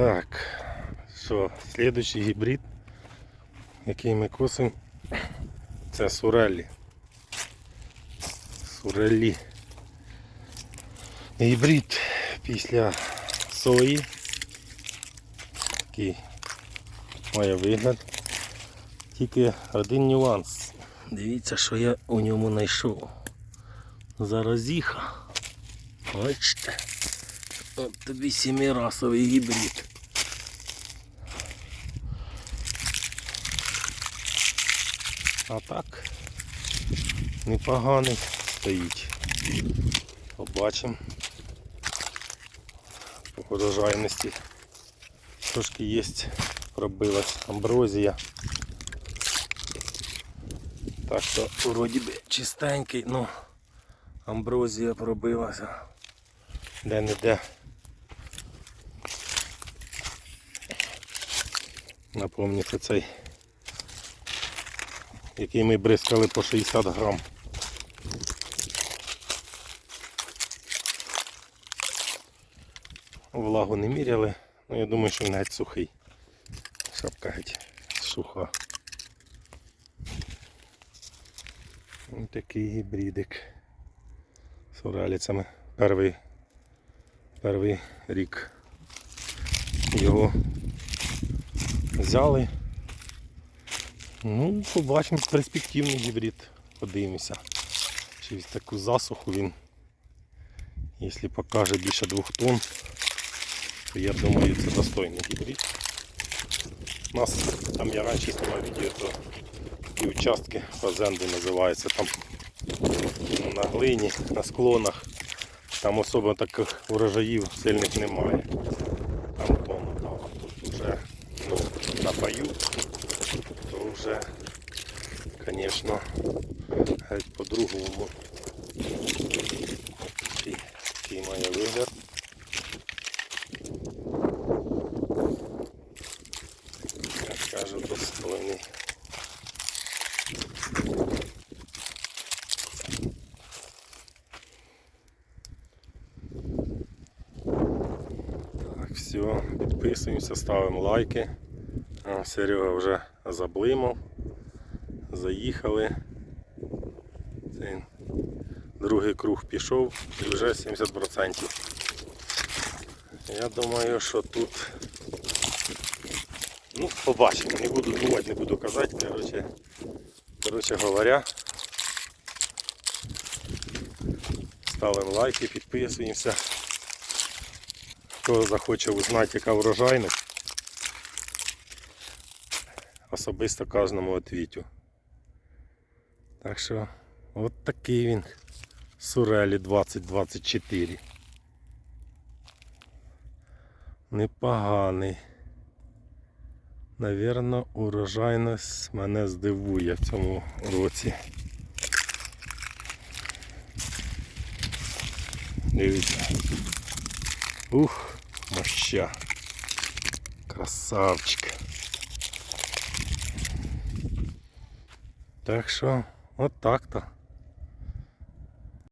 Так, що, слідуючий гібрид, який ми косимо, це сурелі. Сурелі. Гібрид після сої. Такий має вигляд. Тільки один нюанс. Дивіться, що я у ньому знайшов. Заразіха. Бачите? От тобі сімирасовий гібрид. А так непоганий стоїть. Побачимо. По урожайності трошки є, пробилась амброзія. Так що вроді би чистенький, ну амброзія пробилася. Де не де. Напомню, цей, який ми бризкали по 60 грам. Влагу не міряли, ну я думаю, що він геть сухий. Шапка геть суха. Ось такий гібридик з уралицями. Перший, перший рік його взяли. Ну, побачимо перспективний гібрид. Подивимося. Через таку засуху він, якщо покаже більше двох тонн, то я думаю це достойний гібрид. У нас там я раніше знімав відео, то такі участки фазенди називаються там на глині, на склонах. Там особо таких урожаїв сильних немає. Там дав, а тут вже ну, на бою, вже, звісно, геть по-другому. Такий, такий має вигляд. Я кажу, достойний. Так, все, підписуємося, ставимо лайки. А, Серега вже заблимав. Заїхали. Другий круг пішов і вже 70%. Я думаю, що тут ну, побачимо, не буду думати, не буду казати. Короче, короче говоря, ставимо лайки, підписуємося. Хто захоче узнати, яка врожайність, особисто кожному відвітю. Так що, от такий він. Сурелі 2024. Непоганий. Навірно, урожайність мене здивує в цьому році. Дивіться. Ух, моща. Красавчик. Так що, от так-то.